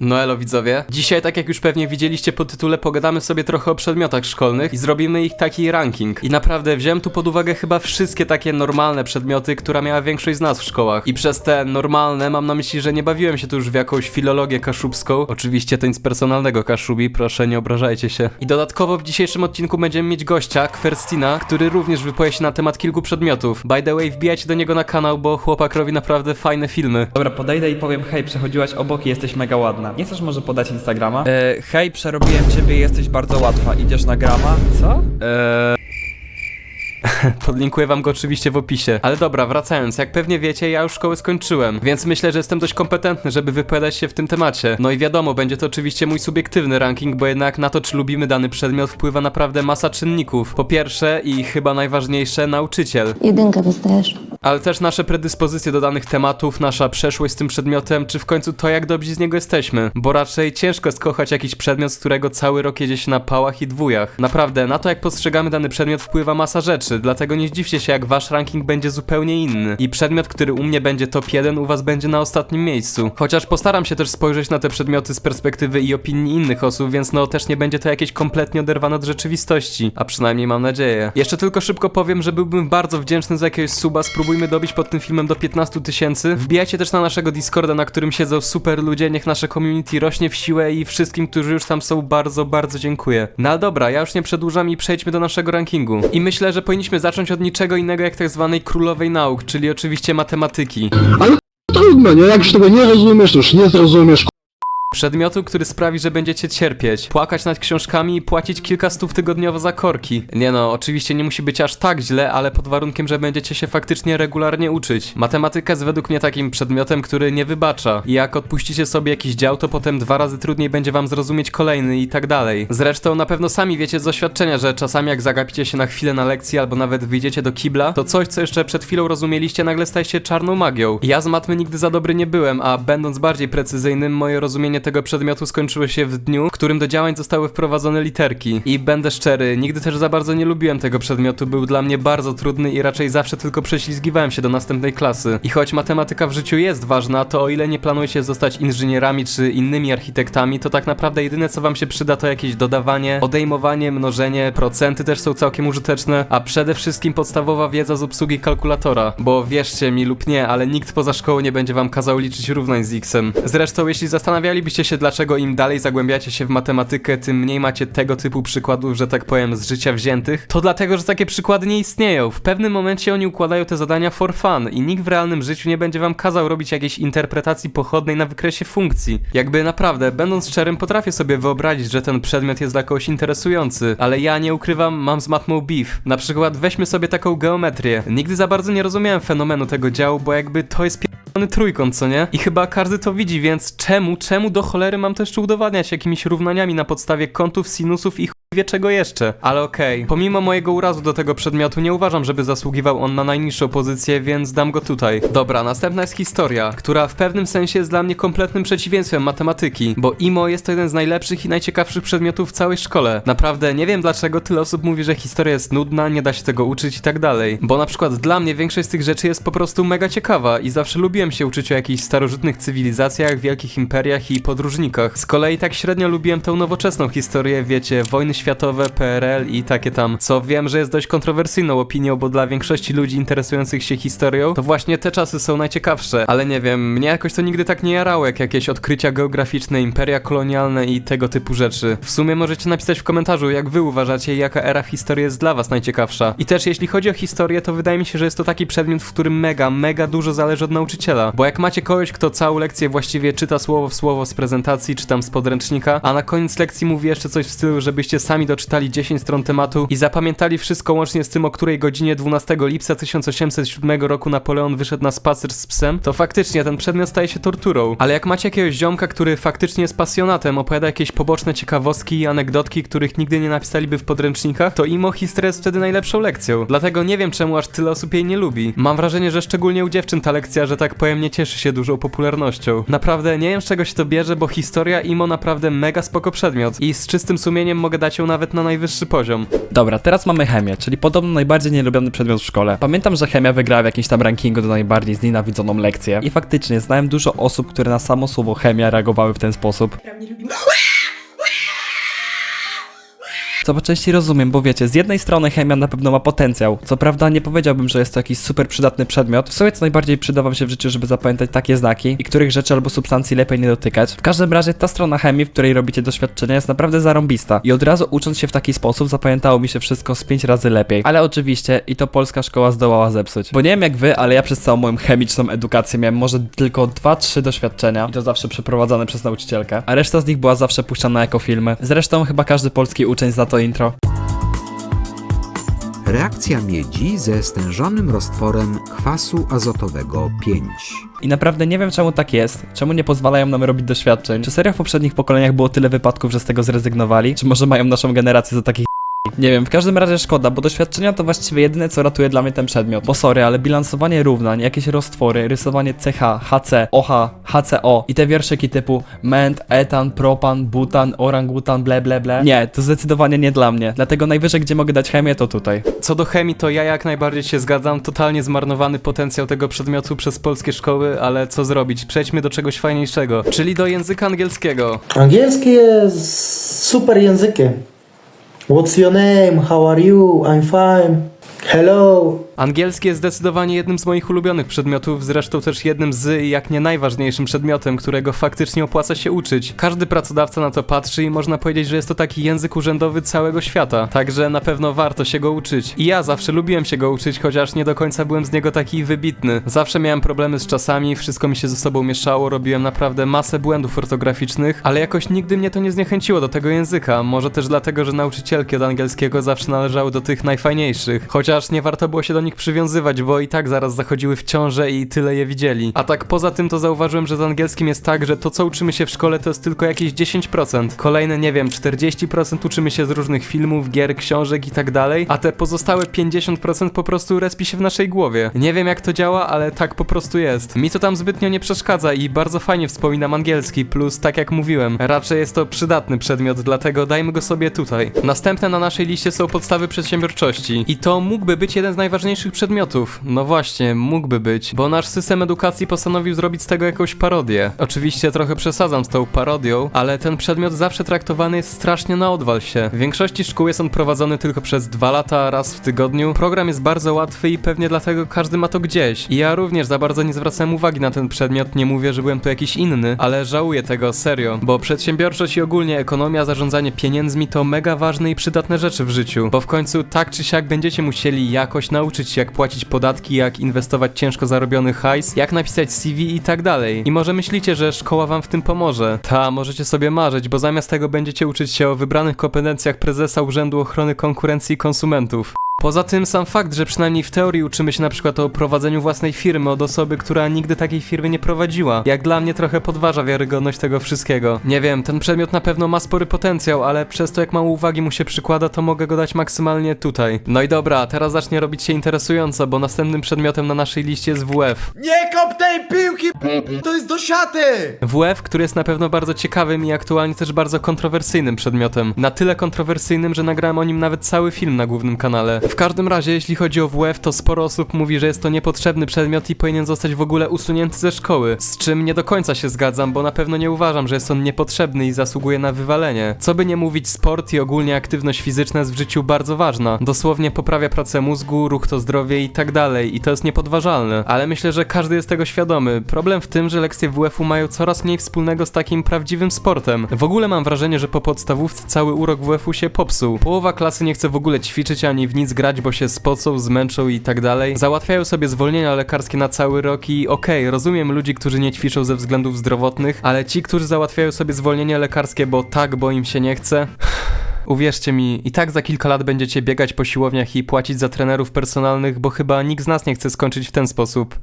No elo widzowie. Dzisiaj, tak jak już pewnie widzieliście po tytule, pogadamy sobie trochę o przedmiotach szkolnych i zrobimy ich taki ranking. I naprawdę wziąłem tu pod uwagę chyba wszystkie takie normalne przedmioty, która miała większość z nas w szkołach. I przez te normalne mam na myśli, że nie bawiłem się tu już w jakąś filologię kaszubską. Oczywiście to nic personalnego Kaszubi, proszę nie obrażajcie się. I dodatkowo w dzisiejszym odcinku będziemy mieć gościa, Kwerstina, który również wypowie się na temat kilku przedmiotów. By the way, wbijajcie do niego na kanał, bo chłopak robi naprawdę fajne filmy. Dobra, podejdę i powiem hej, przechodziłaś obok i jesteś mega ładna. Nie chcesz może podać Instagrama? E, hej, przerobiłem ciebie i jesteś bardzo łatwa. Idziesz na grama? Co? Eee... Podlinkuję wam go oczywiście w opisie. Ale dobra, wracając, jak pewnie wiecie, ja już szkołę skończyłem, więc myślę, że jestem dość kompetentny, żeby wypowiadać się w tym temacie. No i wiadomo, będzie to oczywiście mój subiektywny ranking, bo jednak na to, czy lubimy dany przedmiot, wpływa naprawdę masa czynników. Po pierwsze i chyba najważniejsze, nauczyciel. Jedynkę dostajesz. Ale też nasze predyspozycje do danych tematów, nasza przeszłość z tym przedmiotem, czy w końcu to, jak dobrzy z niego jesteśmy. Bo raczej ciężko jest kochać jakiś przedmiot, z którego cały rok jedzie się na pałach i dwójach. Naprawdę, na to, jak postrzegamy dany przedmiot, wpływa masa rzeczy, dlatego nie zdziwcie się, jak wasz ranking będzie zupełnie inny. I przedmiot, który u mnie będzie top 1, u was będzie na ostatnim miejscu. Chociaż postaram się też spojrzeć na te przedmioty z perspektywy i opinii innych osób, więc no też nie będzie to jakieś kompletnie oderwane od rzeczywistości. A przynajmniej mam nadzieję. Jeszcze tylko szybko powiem, że byłbym bardzo wdzięczny za jakiegoś suba, spróbujmy dobić pod tym filmem do 15 tysięcy. Wbijajcie też na naszego Discorda, na którym siedzą super ludzie, niech nasze community rośnie w siłę i wszystkim, którzy już tam są, bardzo, bardzo dziękuję. No ale dobra, ja już nie przedłużam i przejdźmy do naszego rankingu. I myślę, że powinniśmy zacząć od niczego innego jak tak zwanej królowej nauk, czyli oczywiście matematyki. Trudno, nie? Jak już tego nie rozumiesz, to już nie zrozumiesz. Przedmiotu, który sprawi, że będziecie cierpieć, płakać nad książkami i płacić kilka stów tygodniowo za korki. Nie no, oczywiście nie musi być aż tak źle, ale pod warunkiem, że będziecie się faktycznie regularnie uczyć. Matematyka jest według mnie takim przedmiotem, który nie wybacza. I jak odpuścicie sobie jakiś dział, to potem dwa razy trudniej będzie wam zrozumieć kolejny i tak dalej. Zresztą na pewno sami wiecie z doświadczenia, że czasami jak zagapicie się na chwilę na lekcji albo nawet wyjdziecie do kibla, to coś, co jeszcze przed chwilą rozumieliście, nagle staje się czarną magią. Ja z matmy nigdy za dobry nie byłem, a będąc bardziej precyzyjnym, moje rozumienie tego przedmiotu skończyło się w dniu, w którym do działań zostały wprowadzone literki. I będę szczery, nigdy też za bardzo nie lubiłem tego przedmiotu, był dla mnie bardzo trudny i raczej zawsze tylko prześlizgiwałem się do następnej klasy. I choć matematyka w życiu jest ważna, to o ile nie planujecie zostać inżynierami czy innymi architektami, to tak naprawdę jedyne co wam się przyda to jakieś dodawanie, odejmowanie, mnożenie, procenty też są całkiem użyteczne, a przede wszystkim podstawowa wiedza z obsługi kalkulatora, bo wierzcie mi lub nie, ale nikt poza szkołą nie będzie wam kazał liczyć równań z x-em. Zresztą jeśli zastanawialibyście się dlaczego im dalej zagłębiacie się w matematykę, tym mniej macie tego typu przykładów, że tak powiem, z życia wziętych, to dlatego, że takie przykłady nie istnieją. W pewnym momencie oni układają te zadania for fun i nikt w realnym życiu nie będzie wam kazał robić jakiejś interpretacji pochodnej na wykresie funkcji. Jakby naprawdę, będąc szczerym, potrafię sobie wyobrazić, że ten przedmiot jest dla kogoś interesujący, ale ja nie ukrywam, mam z matmą beef. Na przykład weźmy sobie taką geometrię. Nigdy za bardzo nie rozumiałem fenomenu tego działu, bo jakby to jest trójkąt, co nie? I chyba każdy to widzi, więc czemu, czemu do cholery mam to jeszcze udowadniać jakimiś równaniami na podstawie kątów, sinusów i wie czego jeszcze. Ale okej, pomimo mojego urazu do tego przedmiotu nie uważam, żeby zasługiwał on na najniższą pozycję, więc dam go tutaj. Dobra, następna jest historia, która w pewnym sensie jest dla mnie kompletnym przeciwieństwem matematyki, bo IMO jest to jeden z najlepszych i najciekawszych przedmiotów w całej szkole. Naprawdę nie wiem dlaczego tyle osób mówi, że historia jest nudna, nie da się tego uczyć i tak dalej. Bo na przykład dla mnie większość z tych rzeczy jest po prostu mega ciekawa i zawsze lubiłem się uczyć o jakichś starożytnych cywilizacjach, wielkich imperiach i podróżnikach. Z kolei tak średnio lubiłem tą nowoczesną historię, wiecie, wojny światowe, PRL i takie tam, co wiem, że jest dość kontrowersyjną opinią, bo dla większości ludzi interesujących się historią, to właśnie te czasy są najciekawsze. Ale nie wiem, mnie jakoś to nigdy tak nie jarało, jak jakieś odkrycia geograficzne, imperia kolonialne i tego typu rzeczy. W sumie możecie napisać w komentarzu, jak wy uważacie, jaka era w historii jest dla was najciekawsza. I też jeśli chodzi o historię, to wydaje mi się, że jest to taki przedmiot, w którym mega, mega dużo zależy od nauczyciela. Bo jak macie kogoś, kto całą lekcję właściwie czyta słowo w słowo z prezentacji, czy tam z podręcznika, a na koniec lekcji mówi jeszcze coś w stylu, żebyście sami doczytali 10 stron tematu i zapamiętali wszystko łącznie z tym, o której godzinie 12 lipca 1807 roku Napoleon wyszedł na spacer z psem, to faktycznie ten przedmiot staje się torturą. Ale jak macie jakiegoś ziomka, który faktycznie jest pasjonatem, opowiada jakieś poboczne ciekawostki i anegdotki, których nigdy nie napisaliby w podręcznikach, to imo historia jest wtedy najlepszą lekcją. Dlatego nie wiem, czemu aż tyle osób jej nie lubi. Mam wrażenie, że szczególnie u dziewczyn ta lekcja, że tak powiem, nie cieszy się dużą popularnością. Naprawdę nie wiem, z czego się to bierze, bo historia imo naprawdę mega spoko przedmiot i z czystym sumieniem mogę dać się nawet na najwyższy poziom. Dobra, teraz mamy chemię, czyli podobno najbardziej nielubiony przedmiot w szkole. Pamiętam, że chemia wygrała w jakimś tam rankingu do najbardziej znienawidzoną lekcję. I faktycznie znałem dużo osób, które na samo słowo chemia reagowały w ten sposób. Co po części rozumiem, bo wiecie, z jednej strony chemia na pewno ma potencjał. Co prawda nie powiedziałbym, że jest to jakiś super przydatny przedmiot. W sumie co najbardziej przyda wam się w życiu, żeby zapamiętać takie znaki i których rzeczy albo substancji lepiej nie dotykać. W każdym razie ta strona chemii, w której robicie doświadczenia jest naprawdę zarąbista. I od razu ucząc się w taki sposób zapamiętało mi się wszystko z 5 razy lepiej. Ale oczywiście i to polska szkoła zdołała zepsuć. Bo nie wiem jak wy, ale ja przez całą moją chemiczną edukację miałem może tylko 2-3 doświadczenia i to zawsze przeprowadzane przez nauczycielkę. A reszta z nich była zawsze puszczana jako filmy. Zresztą chyba każdy polski uczeń zna to intro. Reakcja miedzi ze stężonym roztworem kwasu azotowego 5. I naprawdę nie wiem czemu tak jest, czemu nie pozwalają nam robić doświadczeń. Czy serio w poprzednich pokoleniach było tyle wypadków, że z tego zrezygnowali? Czy może mają naszą generację za takich nie wiem, w każdym razie szkoda, bo doświadczenia to właściwie jedyne, co ratuje dla mnie ten przedmiot. Bo sorry, ale bilansowanie równań, jakieś roztwory, rysowanie CH, HC, OH, HCO i te wierszyki typu ment, etan, propan, butan, orangutan, ble ble ble. Nie, to zdecydowanie nie dla mnie. Dlatego najwyżej, gdzie mogę dać chemię, to tutaj. Co do chemii, to ja jak najbardziej się zgadzam. Totalnie zmarnowany potencjał tego przedmiotu przez polskie szkoły, ale co zrobić? Przejdźmy do czegoś fajniejszego, czyli do języka angielskiego. Angielski jest super językiem. What's your name? How are you? I'm fine. Hello. Angielski jest zdecydowanie jednym z moich ulubionych przedmiotów, zresztą też jednym z, jak nie najważniejszym przedmiotem, którego faktycznie opłaca się uczyć. Każdy pracodawca na to patrzy i można powiedzieć, że jest to taki język urzędowy całego świata, także na pewno warto się go uczyć. I ja zawsze lubiłem się go uczyć, chociaż nie do końca byłem z niego taki wybitny. Zawsze miałem problemy z czasami, wszystko mi się ze sobą mieszało, robiłem naprawdę masę błędów ortograficznych, ale jakoś nigdy mnie to nie zniechęciło do tego języka. Może też dlatego, że nauczycielki od angielskiego zawsze należały do tych najfajniejszych, chociaż nie warto było się do nich przywiązywać, bo i tak zaraz zachodziły w ciążę i tyle je widzieli. A tak poza tym to zauważyłem, że z angielskim jest tak, że to co uczymy się w szkole to jest tylko jakieś 10%. Kolejne, nie wiem, 40% uczymy się z różnych filmów, gier, książek i tak dalej, a te pozostałe 50% po prostu respi się w naszej głowie. Nie wiem jak to działa, ale tak po prostu jest. Mi to tam zbytnio nie przeszkadza i bardzo fajnie wspominam angielski, plus tak jak mówiłem, raczej jest to przydatny przedmiot, dlatego dajmy go sobie tutaj. Następne na naszej liście są podstawy przedsiębiorczości i to mógłby być jeden z najważniejszych przedmiotów. No właśnie, mógłby być, bo nasz system edukacji postanowił zrobić z tego jakąś parodię. Oczywiście trochę przesadzam z tą parodią, ale ten przedmiot zawsze traktowany jest strasznie na odwal się. W większości szkół jest on prowadzony tylko przez dwa lata, raz w tygodniu. Program jest bardzo łatwy i pewnie dlatego każdy ma to gdzieś. I ja również za bardzo nie zwracałem uwagi na ten przedmiot, nie mówię, że byłem tu jakiś inny, ale żałuję tego, serio, bo przedsiębiorczość i ogólnie ekonomia, zarządzanie pieniędzmi to mega ważne i przydatne rzeczy w życiu, bo w końcu tak czy siak będziecie musieli jakoś nauczyć się jak płacić podatki, jak inwestować ciężko zarobiony hajs, jak napisać CV i tak dalej. I może myślicie, że szkoła wam w tym pomoże. Ta, możecie sobie marzyć, bo zamiast tego będziecie uczyć się o wybranych kompetencjach prezesa Urzędu Ochrony Konkurencji i Konsumentów. Poza tym sam fakt, że przynajmniej w teorii uczymy się na przykład o prowadzeniu własnej firmy od osoby, która nigdy takiej firmy nie prowadziła. Jak dla mnie trochę podważa wiarygodność tego wszystkiego. Nie wiem, ten przedmiot na pewno ma spory potencjał, ale przez to jak mało uwagi mu się przykłada, to mogę go dać maksymalnie tutaj. No i dobra, teraz zacznie robić się interesująco, bo następnym przedmiotem na naszej liście jest WF. Nie kop tej piłki, to jest do siaty! WF, który jest na pewno bardzo ciekawym i aktualnie też bardzo kontrowersyjnym przedmiotem. Na tyle kontrowersyjnym, że nagrałem o nim nawet cały film na głównym kanale. W każdym razie, jeśli chodzi o WF, to sporo osób mówi, że jest to niepotrzebny przedmiot i powinien zostać w ogóle usunięty ze szkoły. Z czym nie do końca się zgadzam, bo na pewno nie uważam, że jest on niepotrzebny i zasługuje na wywalenie. Co by nie mówić, sport i ogólnie aktywność fizyczna jest w życiu bardzo ważna. Dosłownie poprawia pracę mózgu, ruch to zdrowie i tak dalej, i to jest niepodważalne. Ale myślę, że każdy jest tego świadomy. Problem w tym, że lekcje WF-u mają coraz mniej wspólnego z takim prawdziwym sportem. W ogóle mam wrażenie, że po podstawówce cały urok WF-u się popsuł. Połowa klasy nie chce w ogóle ćwiczyć ani w nic grać, bo się spocą, zmęczą i tak dalej. Załatwiają sobie zwolnienia lekarskie na cały rok i okej, rozumiem ludzi, którzy nie ćwiczą ze względów zdrowotnych, ale ci, którzy załatwiają sobie zwolnienie lekarskie, bo tak, bo im się nie chce. Uwierzcie mi, i tak za kilka lat będziecie biegać po siłowniach i płacić za trenerów personalnych, bo chyba nikt z nas nie chce skończyć w ten sposób.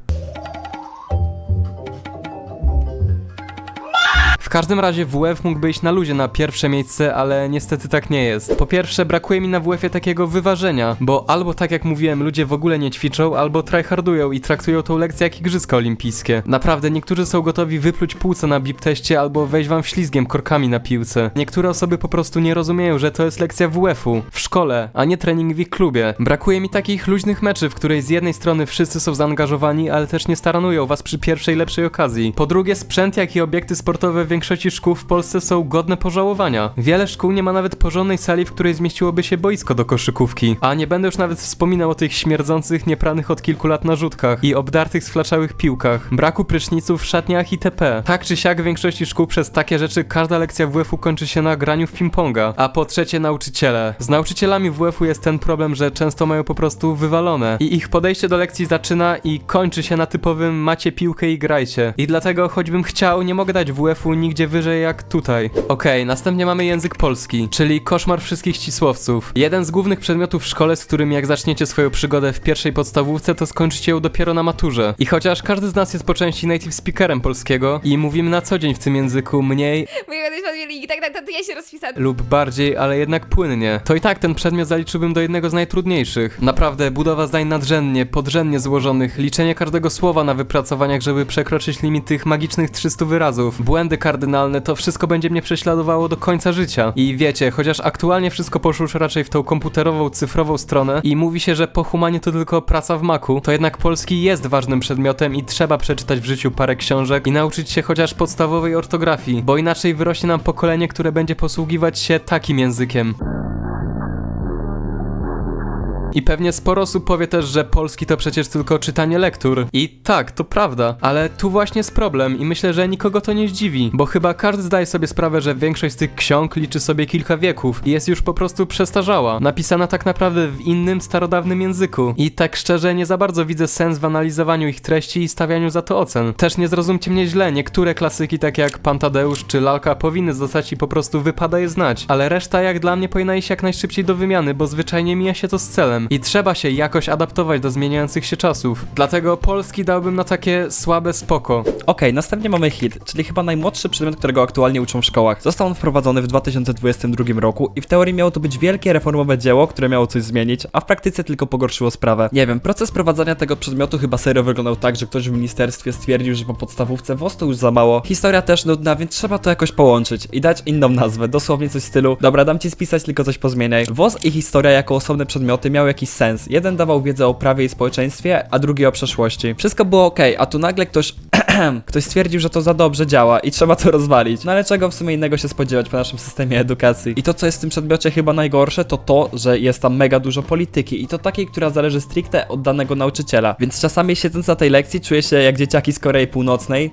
W W każdym razie WF mógłby iść na luzie na pierwsze miejsce, ale niestety tak nie jest. Po pierwsze, brakuje mi na WF-ie takiego wyważenia, bo albo tak jak mówiłem, ludzie w ogóle nie ćwiczą, albo tryhardują i traktują tą lekcję jak igrzyska olimpijskie. Naprawdę, niektórzy są gotowi wypluć płuca na bip teście albo wejść wam ślizgiem korkami na piłce. Niektóre osoby po prostu nie rozumieją, że to jest lekcja WF-u, w szkole, a nie trening w ich klubie. Brakuje mi takich luźnych meczy, w której z jednej strony wszyscy są zaangażowani, ale też nie staranują was przy pierwszej lepszej okazji. Po drugie, sprzęt jak i obiekty sportowe w większości szkół w Polsce są godne pożałowania. Wiele szkół nie ma nawet porządnej sali, w której zmieściłoby się boisko do koszykówki. A nie będę już nawet wspominał o tych śmierdzących, niepranych od kilku lat narzutkach i obdartych sflaczałych piłkach, braku pryszniców w szatniach itp. Tak czy siak w większości szkół przez takie rzeczy każda lekcja WF-u kończy się na graniu w ping-ponga. A po trzecie nauczyciele. Z nauczycielami WF-u jest ten problem, że często mają po prostu wywalone i ich podejście do lekcji zaczyna i kończy się na typowym macie piłkę i grajcie. I dlatego choćbym chciał, nie mogę dać WF-u nigdzie wyżej jak tutaj. Okej, następnie mamy język polski, czyli koszmar wszystkich ścisłowców. Jeden z głównych przedmiotów w szkole, z którym jak zaczniecie swoją przygodę w pierwszej podstawówce, to skończycie ją dopiero na maturze. I chociaż każdy z nas jest po części native speakerem polskiego i mówimy na co dzień w tym języku mniej podmieli tak, tak, tak, to ja się rozpisałam. lub bardziej, ale jednak płynnie, to i tak ten przedmiot zaliczyłbym do jednego z najtrudniejszych. Naprawdę, budowa zdań nadrzędnie, podrzędnie złożonych, liczenie każdego słowa na wypracowaniach, żeby przekroczyć limit tych magicznych 300 wyrazów, błędy kardynalne, to wszystko będzie mnie prześladowało do końca życia. I wiecie, chociaż aktualnie wszystko poszło już raczej w tą komputerową, cyfrową stronę i mówi się, że po humanie to tylko praca w maku, to jednak polski jest ważnym przedmiotem i trzeba przeczytać w życiu parę książek i nauczyć się chociaż podstawowej ortografii, bo inaczej wyrośnie nam pokolenie, które będzie posługiwać się takim językiem. I pewnie sporo osób powie też, że polski to przecież tylko czytanie lektur. I tak, to prawda, ale tu właśnie jest problem i myślę, że nikogo to nie zdziwi, bo chyba każdy zdaje sobie sprawę, że większość z tych ksiąg liczy sobie kilka wieków i jest już po prostu przestarzała, napisana tak naprawdę w innym, starodawnym języku. I tak szczerze nie za bardzo widzę sens w analizowaniu ich treści i stawianiu za to ocen. Też nie zrozumcie mnie źle, niektóre klasyki takie jak Pan Tadeusz czy Lalka powinny zostać i po prostu wypada je znać, ale reszta jak dla mnie powinna iść jak najszybciej do wymiany, bo zwyczajnie mija się to z celem i trzeba się jakoś adaptować do zmieniających się czasów. Dlatego polski dałbym na takie słabe spoko. Okej, następnie mamy HIT, czyli chyba najmłodszy przedmiot, którego aktualnie uczą w szkołach. Został on wprowadzony w 2022 roku i w teorii miało to być wielkie reformowe dzieło, które miało coś zmienić, a w praktyce tylko pogorszyło sprawę. Nie wiem, proces prowadzenia tego przedmiotu chyba serio wyglądał tak, że ktoś w ministerstwie stwierdził, że po podstawówce WOS to już za mało. Historia też nudna, więc trzeba to jakoś połączyć i dać inną nazwę, dosłownie coś w stylu dobra, dam ci spisać, tylko coś pozmieniaj. WOS i historia jako osobne przedmioty miały jakiś sens. Jeden dawał wiedzę o prawie i społeczeństwie, a drugi o przeszłości. Wszystko było ok, a tu nagle ktoś ktoś stwierdził, że to za dobrze działa i trzeba to rozwalić. No ale czego w sumie innego się spodziewać po naszym systemie edukacji? I to, co jest w tym przedmiocie chyba najgorsze, to to, że jest tam mega dużo polityki i to takiej, która zależy stricte od danego nauczyciela. Więc czasami siedząc na tej lekcji czuję się jak dzieciaki z Korei Północnej.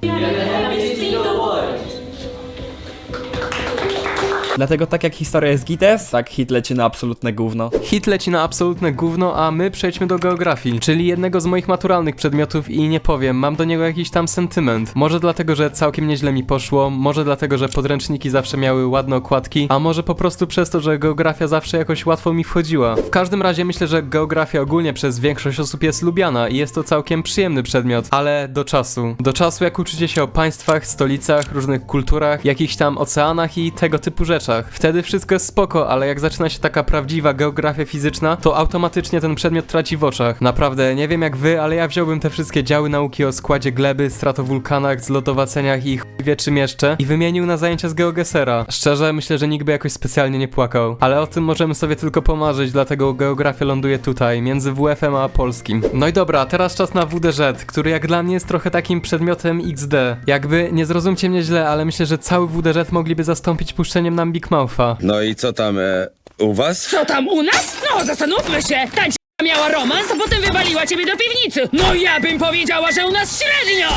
Dlatego tak jak historia jest gites, tak hit leci na absolutne gówno. Hit leci na absolutne gówno, a my przejdźmy do geografii, czyli jednego z moich maturalnych przedmiotów i nie powiem, mam do niego jakiś tam sentyment. Może dlatego, że całkiem nieźle mi poszło, może dlatego, że podręczniki zawsze miały ładne okładki, a może po prostu przez to, że geografia zawsze jakoś łatwo mi wchodziła. W każdym razie myślę, że geografia ogólnie przez większość osób jest lubiana i jest to całkiem przyjemny przedmiot, ale do czasu. Do czasu jak uczycie się o państwach, stolicach, różnych kulturach, jakichś tam oceanach i tego typu rzeczach. Wtedy wszystko jest spoko, ale jak zaczyna się taka prawdziwa geografia fizyczna, to automatycznie ten przedmiot traci w oczach. Naprawdę, nie wiem jak wy, ale ja wziąłbym te wszystkie działy nauki o składzie gleby, stratowulkanach, zlotowaceniach i wie czym jeszcze i wymienił na zajęcia z GeoGesera. Szczerze, myślę, że nikt by jakoś specjalnie nie płakał. Ale o tym możemy sobie tylko pomarzyć, dlatego geografia ląduje tutaj, między WF-em a polskim. No i dobra, teraz czas na WDŻ, który jak dla mnie jest trochę takim przedmiotem XD. Jakby, nie zrozumcie mnie źle, ale myślę, że cały WDŻ mogliby zastąpić puszczeniem nam Big Moutha. No i co tam e, u was? Co tam u nas? No, zastanówmy się. Ta d- miała romans, a potem wywaliła ciebie do piwnicy. No ja bym powiedziała, że u nas średnio!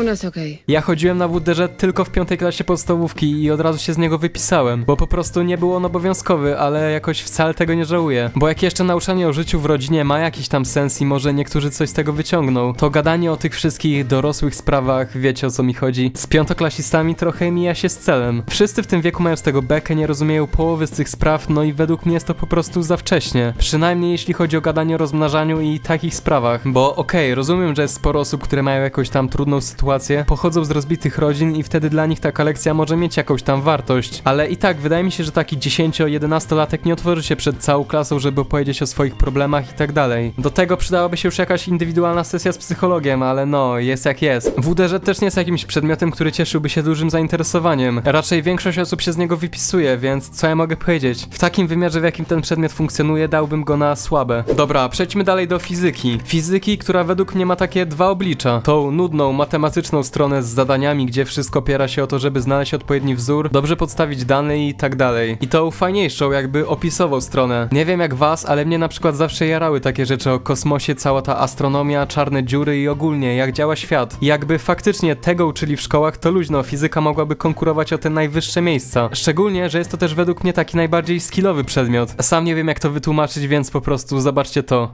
U nas okej. Ja chodziłem na WDŻ tylko w piątej klasie podstawówki i od razu się z niego wypisałem, bo po prostu nie był on obowiązkowy, ale jakoś wcale tego nie żałuję. Bo jak jeszcze nauczanie o życiu w rodzinie ma jakiś tam sens i może niektórzy coś z tego wyciągną, to gadanie o tych wszystkich dorosłych sprawach, wiecie o co mi chodzi, z piątoklasistami trochę mija się z celem. Wszyscy w tym wieku mają z tego bekę, nie rozumieją połowy z tych spraw, no i według mnie jest to po prostu za wcześnie. Przynajmniej jeśli chodzi o gadanie o rozmnażaniu i takich sprawach, bo okej, rozumiem, że jest sporo osób, które mają jakąś tam trudną sytuację, sytuacje, pochodzą z rozbitych rodzin i wtedy dla nich taka lekcja może mieć jakąś tam wartość. Ale i tak, wydaje mi się, że taki 10-11-latek nie otworzy się przed całą klasą, żeby opowiedzieć o swoich problemach i tak dalej. Do tego przydałaby się już jakaś indywidualna sesja z psychologiem, ale no, jest jak jest. WDŻ też nie jest jakimś przedmiotem, który cieszyłby się dużym zainteresowaniem. Raczej większość osób się z niego wypisuje, więc co ja mogę powiedzieć? W takim wymiarze, w jakim ten przedmiot funkcjonuje, dałbym go na słabe. Dobra, przejdźmy dalej do fizyki. Fizyki, która według mnie ma takie dwa oblicza. Tą nudną, matematyczną stronę z zadaniami, gdzie wszystko opiera się o to, żeby znaleźć odpowiedni wzór, dobrze podstawić dane i tak dalej. I tą fajniejszą, jakby opisową stronę. Nie wiem jak was, ale mnie na przykład zawsze jarały takie rzeczy o kosmosie, cała ta astronomia, czarne dziury i ogólnie jak działa świat. I jakby faktycznie tego uczyli w szkołach, to luźno, fizyka mogłaby konkurować o te najwyższe miejsca. Szczególnie, że jest to też według mnie taki najbardziej skillowy przedmiot. Sam nie wiem jak to wytłumaczyć, więc po prostu zobaczcie to.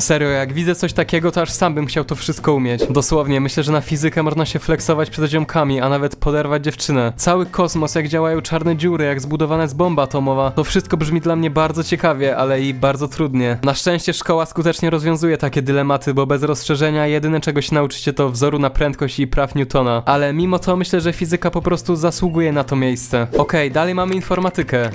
Serio, jak widzę coś takiego, to aż sam bym chciał to wszystko umieć. Dosłownie, myślę, że na fizykę można się flexować przed ziomkami, a nawet poderwać dziewczynę. Cały kosmos, jak działają czarne dziury, jak zbudowana jest bomba atomowa, to wszystko brzmi dla mnie bardzo ciekawie, ale i bardzo trudnie. Na szczęście szkoła skutecznie rozwiązuje takie dylematy, bo bez rozszerzenia jedyne czego się nauczycie to wzoru na prędkość i praw Newtona. Ale mimo to myślę, że fizyka po prostu zasługuje na to miejsce. Okej, dalej mamy informatykę.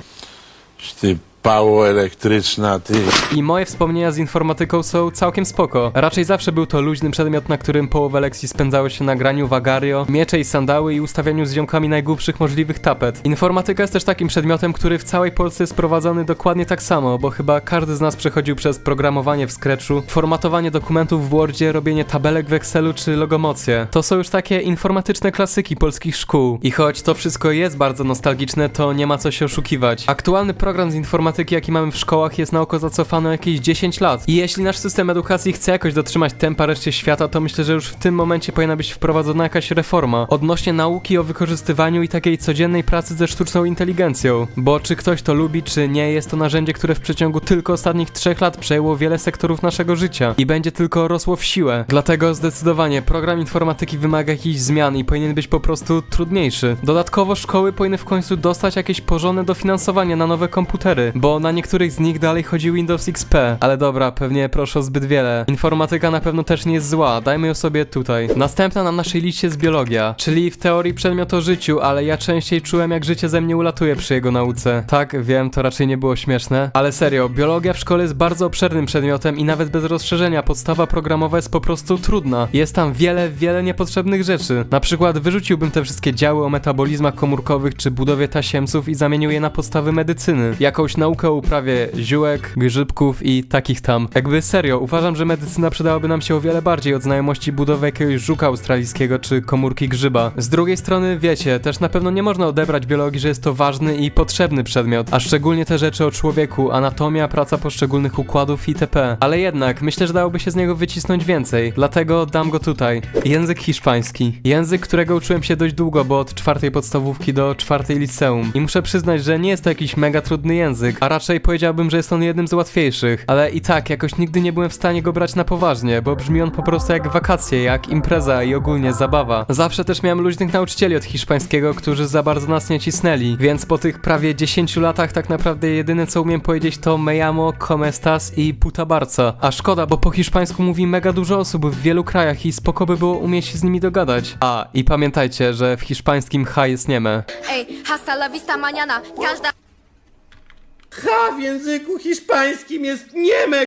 Ty pało elektryczna, ty. I moje wspomnienia z informatyką są całkiem spoko. Raczej zawsze był to luźny przedmiot, na którym połowę lekcji spędzało się na graniu w agario, miecze i sandały i ustawianiu z ziomkami najgłupszych możliwych tapet. Informatyka jest też takim przedmiotem, który w całej Polsce jest prowadzony dokładnie tak samo, bo chyba każdy z nas przechodził przez programowanie w Scratchu, formatowanie dokumentów w Wordzie, robienie tabelek w Excelu czy logomocję. To są już takie informatyczne klasyki polskich szkół. I choć to wszystko jest bardzo nostalgiczne, to nie ma co się oszukiwać. Aktualny program z informatyki, jaki mamy w szkołach, jest na oko zacofany jakieś 10 lat. I jeśli nasz system edukacji chce jakoś dotrzymać tempa reszcie świata, to myślę, że już w tym momencie powinna być wprowadzona jakaś reforma odnośnie nauki o wykorzystywaniu i takiej codziennej pracy ze sztuczną inteligencją. Bo czy ktoś to lubi, czy nie, jest to narzędzie, które w przeciągu tylko ostatnich 3 lat przejęło wiele sektorów naszego życia i będzie tylko rosło w siłę. Dlatego zdecydowanie program informatyki wymaga jakichś zmian i powinien być po prostu trudniejszy. Dodatkowo szkoły powinny w końcu dostać jakieś porządne dofinansowanie na nowe komputery, bo na niektórych z nich dalej chodzi Windows XP. Ale dobra, pewnie proszę o zbyt wiele. Informatyka na pewno też nie jest zła, dajmy ją sobie tutaj. Następna na naszej liście jest biologia, czyli w teorii przedmiot o życiu, ale ja częściej czułem jak życie ze mnie ulatuje przy jego nauce. Tak, wiem, to raczej nie było śmieszne, ale serio, biologia w szkole jest bardzo obszernym przedmiotem i nawet bez rozszerzenia podstawa programowa jest po prostu trudna. Jest tam wiele, wiele niepotrzebnych rzeczy. Na przykład wyrzuciłbym te wszystkie działy o metabolizmach komórkowych czy budowie tasiemców i zamienił je na podstawy medycyny. Jakąś naukę o uprawie ziółek, grzybków i takich tam. Jakby serio, uważam, że medycyna przydałaby nam się o wiele bardziej od znajomości budowy jakiegoś żuka australijskiego czy komórki grzyba. Z drugiej strony, wiecie, też na pewno nie można odebrać biologii, że jest to ważny i potrzebny przedmiot, a szczególnie te rzeczy o człowieku, anatomia, praca poszczególnych układów itp. Ale jednak, myślę, że dałoby się z niego wycisnąć więcej, dlatego dam go tutaj. Język hiszpański. Język, którego uczyłem się dość długo, bo od czwartej podstawówki do czwartej liceum. I muszę przyznać, że nie jest to jakiś mega trudny język, a raczej powiedziałbym, że jest on jednym z łatwiejszych. Ale i tak, jakoś nigdy nie byłem w stanie go brać na poważnie, bo brzmi on po prostu jak wakacje, jak impreza i ogólnie zabawa. Zawsze też miałem luźnych nauczycieli od hiszpańskiego, którzy za bardzo nas nie cisnęli, więc po tych prawie 10 latach tak naprawdę jedyne co umiem powiedzieć to me llamo, come estas i puta barca. A szkoda, bo po hiszpańsku mówi mega dużo osób w wielu krajach i spoko by było umieć się z nimi dogadać. A, i pamiętajcie, że w hiszpańskim H jest nieme. Ej, hasta la vista mañana. Każda H w języku hiszpańskim jest nieme.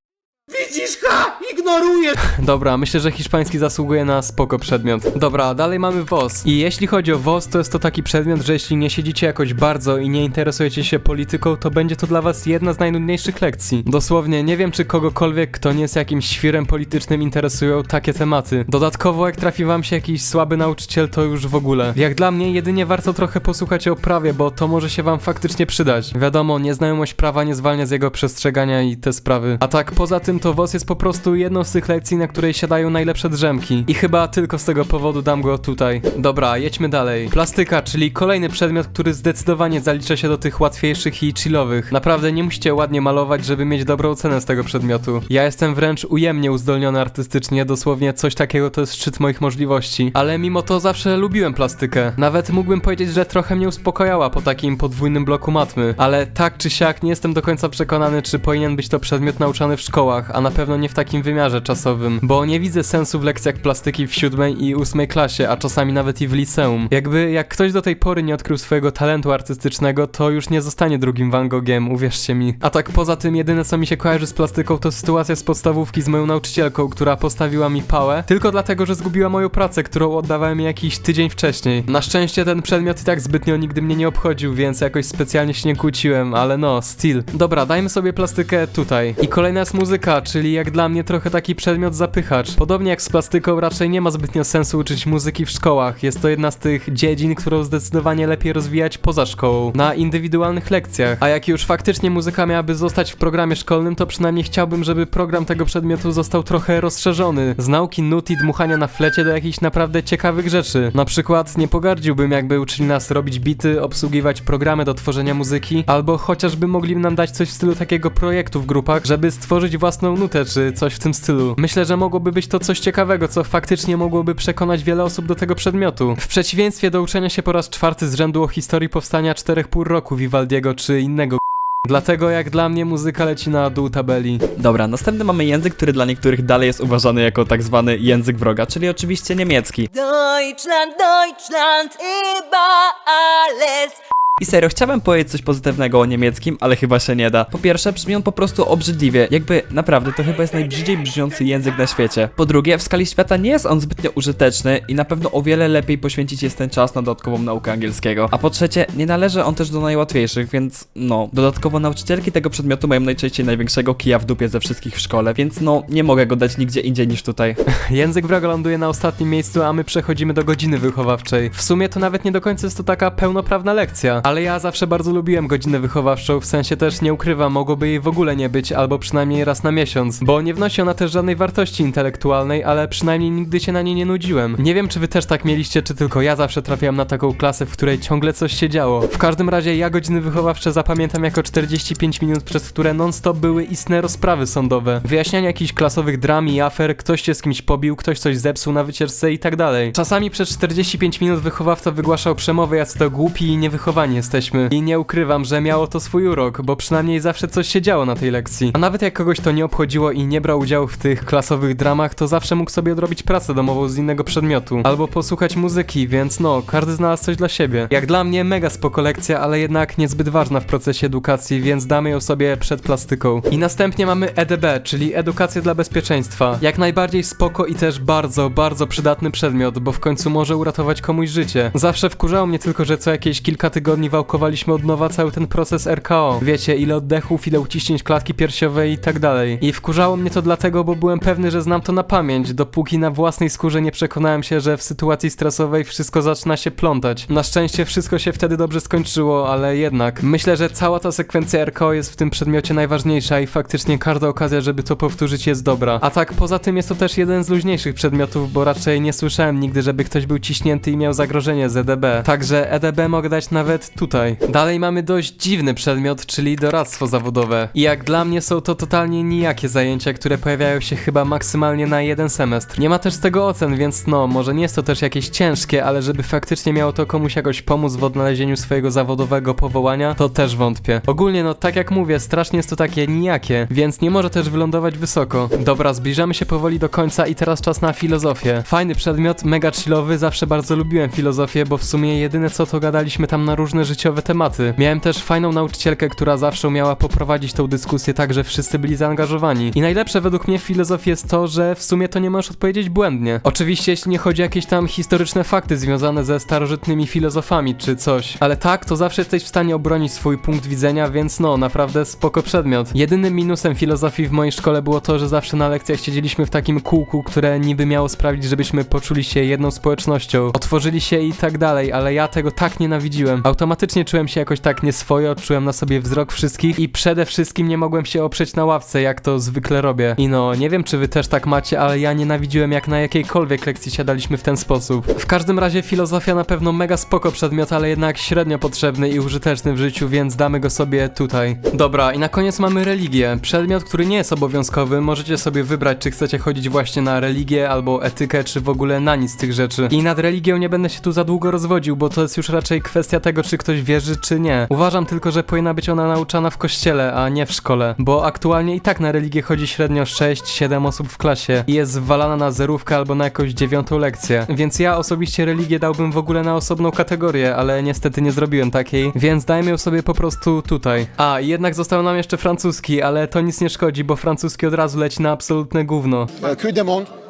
Widzisz H? Ignorujesz. Dobra, myślę, że hiszpański zasługuje na spoko przedmiot. Dobra, dalej mamy WOS. I jeśli chodzi o WOS, to jest to taki przedmiot, że jeśli nie siedzicie jakoś bardzo i nie interesujecie się polityką, to będzie to dla was jedna z najnudniejszych lekcji. Dosłownie, nie wiem czy kogokolwiek, kto nie jest jakimś świrem politycznym, interesują takie tematy. Dodatkowo, jak trafi wam się jakiś słaby nauczyciel, to już w ogóle. Jak dla mnie, jedynie warto trochę posłuchać o prawie, bo to może się wam faktycznie przydać. Wiadomo, nieznajomość prawa nie zwalnia z jego przestrzegania i te sprawy. A tak, poza tym to WOS jest po prostu jedną z tych lekcji, na której siadają najlepsze drzemki. I chyba tylko z tego powodu dam go tutaj. Dobra, jedźmy dalej. Plastyka, czyli kolejny przedmiot, który zdecydowanie zalicza się do tych łatwiejszych i chillowych. Naprawdę nie musicie ładnie malować, żeby mieć dobrą cenę z tego przedmiotu. Ja jestem wręcz ujemnie uzdolniony artystycznie, dosłownie coś takiego to jest szczyt moich możliwości. Ale mimo to zawsze lubiłem plastykę. Nawet mógłbym powiedzieć, że trochę mnie uspokojała po takim podwójnym bloku matmy. Ale tak czy siak nie jestem do końca przekonany, czy powinien być to przedmiot nauczany w szkołach, a na pewno nie w takim wymiarze czasowym, bo nie widzę sensu w lekcjach plastyki w siódmej i ósmej klasie, a czasami nawet i w liceum. Jakby jak ktoś do tej pory nie odkrył swojego talentu artystycznego, to już nie zostanie drugim Van Gogiem, uwierzcie mi. A tak poza tym jedyne co mi się kojarzy z plastyką to sytuacja z podstawówki z moją nauczycielką, która postawiła mi pałę, tylko dlatego, że zgubiła moją pracę, którą oddawałem jakiś tydzień wcześniej. Na szczęście ten przedmiot i tak zbytnio nigdy mnie nie obchodził, więc jakoś specjalnie się nie kłóciłem, ale no, still. Dobra, dajmy sobie plastykę tutaj. I kolejna jest muzyka, czyli jak dla mnie trochę taki przedmiot zapychacz. Podobnie jak z plastyką raczej nie ma zbytnio sensu uczyć muzyki w szkołach. Jest to jedna z tych dziedzin, którą zdecydowanie lepiej rozwijać poza szkołą, na indywidualnych lekcjach. A jak już faktycznie muzyka miałaby zostać w programie szkolnym, to przynajmniej chciałbym, żeby program tego przedmiotu został trochę rozszerzony. Z nauki nut i dmuchania na flecie do jakichś naprawdę ciekawych rzeczy. Na przykład nie pogardziłbym jakby uczyli nas robić bity, obsługiwać programy do tworzenia muzyki, albo chociażby mogli nam dać coś w stylu takiego projektu w grupach, żeby stworzyć własną nutę czy coś w tym stylu. Myślę, że mogłoby być to coś ciekawego, co faktycznie mogłoby przekonać wiele osób do tego przedmiotu. W przeciwieństwie do uczenia się po raz czwarty z rzędu o historii powstania czterech pół roku Vivaldiego czy innego Dlatego jak dla mnie muzyka leci na dół tabeli. Dobra, następny mamy język, który dla niektórych dalej jest uważany jako tak zwany język wroga, czyli oczywiście niemiecki. Deutschland, Deutschland, über alles. I serio, chciałem powiedzieć coś pozytywnego o niemieckim, ale chyba się nie da. Po pierwsze, brzmi on po prostu obrzydliwie, jakby naprawdę to chyba jest najbrzydziej brzmiący język na świecie. Po drugie, w skali świata nie jest on zbytnio użyteczny i na pewno o wiele lepiej poświęcić jest ten czas na dodatkową naukę angielskiego. A po trzecie, nie należy on też do najłatwiejszych, więc no, dodatkowo nauczycielki tego przedmiotu mają najczęściej największego kija w dupie ze wszystkich w szkole, więc no, nie mogę go dać nigdzie indziej niż tutaj. Język wroga ląduje na ostatnim miejscu, a my przechodzimy do godziny wychowawczej. W sumie to nawet nie do końca jest to taka pełnoprawna lekcja, ale ja zawsze bardzo lubiłem godzinę wychowawczą, w sensie też nie ukrywam, mogłoby jej w ogóle nie być, albo przynajmniej raz na miesiąc, bo nie wnosi ona też żadnej wartości intelektualnej, ale przynajmniej nigdy się na niej nie nudziłem. Nie wiem, czy wy też tak mieliście, czy tylko ja zawsze trafiałem na taką klasę, w której ciągle coś się działo. W każdym razie ja godziny wychowawcze zapamiętam jako 45 minut, przez które non-stop były istne rozprawy sądowe. Wyjaśnianie jakichś klasowych dram i afer, ktoś się z kimś pobił, ktoś coś zepsuł na wycieczce i tak dalej. Czasami przez 45 minut wychowawca wygłaszał przemowy, jacy to głupi i niewychowani jesteśmy. I nie ukrywam, że miało to swój urok, bo przynajmniej zawsze coś się działo na tej lekcji. A nawet jak kogoś to nie obchodziło i nie brał udziału w tych klasowych dramach, to zawsze mógł sobie odrobić pracę domową z innego przedmiotu. Albo posłuchać muzyki, więc no, każdy znalazł coś dla siebie. Jak dla mnie mega spoko lekcja, ale jednak niezbyt ważna w procesie edukacji, więc damy ją sobie przed plastyką. I następnie mamy EDB, czyli Edukacja dla Bezpieczeństwa. Jak najbardziej spoko i też bardzo, bardzo przydatny przedmiot, bo w końcu może uratować komuś życie. Zawsze wkurzało mnie tylko, że co jakieś kilka tygodni wałkowaliśmy od nowa cały ten proces RKO. Wiecie, ile oddechów, ile uciśnięć klatki piersiowej i tak dalej. I wkurzało mnie to dlatego, bo byłem pewny, że znam to na pamięć, dopóki na własnej skórze nie przekonałem się, że w sytuacji stresowej wszystko zaczyna się plątać. Na szczęście wszystko się wtedy dobrze skończyło, ale jednak. Myślę, że cała ta sekwencja RKO jest w tym przedmiocie najważniejsza i faktycznie każda okazja, żeby to powtórzyć jest dobra. A tak poza tym jest to też jeden z luźniejszych przedmiotów, bo raczej nie słyszałem nigdy, żeby ktoś był ciśnięty i miał zagrożenie z EDB. Także EDB mogę dać nawet tutaj. Dalej mamy dość dziwny przedmiot, czyli doradztwo zawodowe. I jak dla mnie są to totalnie nijakie zajęcia, które pojawiają się chyba maksymalnie na jeden semestr. Nie ma też z tego ocen, więc no, może nie jest to też jakieś ciężkie, ale żeby faktycznie miało to komuś jakoś pomóc w odnalezieniu swojego zawodowego powołania, to też wątpię. Ogólnie no, tak jak mówię, strasznie jest to takie nijakie, więc nie może też wylądować wysoko. Dobra, zbliżamy się powoli do końca i teraz czas na filozofię. Fajny przedmiot, mega chillowy, zawsze bardzo lubiłem filozofię, bo w sumie jedyne co to gadaliśmy tam na różne życiowe tematy. Miałem też fajną nauczycielkę, która zawsze umiała poprowadzić tą dyskusję tak, że wszyscy byli zaangażowani. I najlepsze według mnie w filozofii jest to, że w sumie to nie możesz odpowiedzieć błędnie. Oczywiście jeśli nie chodzi o jakieś tam historyczne fakty związane ze starożytnymi filozofami czy coś, ale tak, to zawsze jesteś w stanie obronić swój punkt widzenia, więc no, naprawdę spoko przedmiot. Jedynym minusem filozofii w mojej szkole było to, że zawsze na lekcjach siedzieliśmy w takim kółku, które niby miało sprawić, żebyśmy poczuli się jedną społecznością, otworzyli się i tak dalej, ale ja tego tak nienawidziłem. Automatycznie czułem się jakoś tak nieswojo, czułem na sobie wzrok wszystkich i przede wszystkim nie mogłem się oprzeć na ławce, jak to zwykle robię. I no, nie wiem czy wy też tak macie, ale ja nienawidziłem jak na jakiejkolwiek lekcji siadaliśmy w ten sposób. W każdym razie filozofia na pewno mega spoko przedmiot, ale jednak średnio potrzebny i użyteczny w życiu, więc damy go sobie tutaj. Dobra, i na koniec mamy religię. Przedmiot, który nie jest obowiązkowy, możecie sobie wybrać, czy chcecie chodzić właśnie na religię, albo etykę, czy w ogóle na nic z tych rzeczy. I nad religią nie będę się tu za długo rozwodził, bo to jest już raczej kwestia tego, czy ktoś ktoś wierzy czy nie. Uważam tylko, że powinna być ona nauczana w kościele, a nie w szkole, bo aktualnie i tak na religię chodzi średnio 6-7 osób w klasie i jest zwalana na zerówkę albo na jakąś dziewiątą lekcję. Więc ja osobiście religię dałbym w ogóle na osobną kategorię, ale niestety nie zrobiłem takiej, więc dajmy ją sobie po prostu tutaj. A, jednak został nam jeszcze francuski, ale to nic nie szkodzi, bo francuski od razu leci na absolutne gówno. Demande. Ce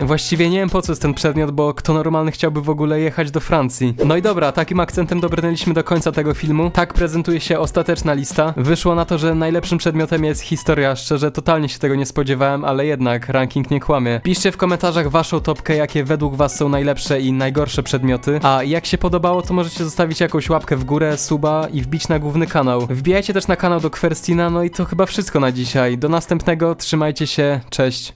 Właściwie nie wiem po co jest ten przedmiot, bo kto normalny chciałby w ogóle jechać do Francji. No i dobra, takim akcentem dobrnęliśmy do końca tego filmu. Tak prezentuje się ostateczna lista. Wyszło na to, że najlepszym przedmiotem jest historia. Szczerze, totalnie się tego nie spodziewałem, ale jednak ranking nie kłamie. Piszcie w komentarzach waszą topkę, jakie według was są najlepsze i najgorsze przedmioty. A jak się podobało, to możecie zostawić jakąś łapkę w górę, suba i wbić na główny kanał. Wbijajcie też na kanał do Kwerstina, no i to chyba wszystko na dzisiaj. Do następnego, trzymajcie się, cześć.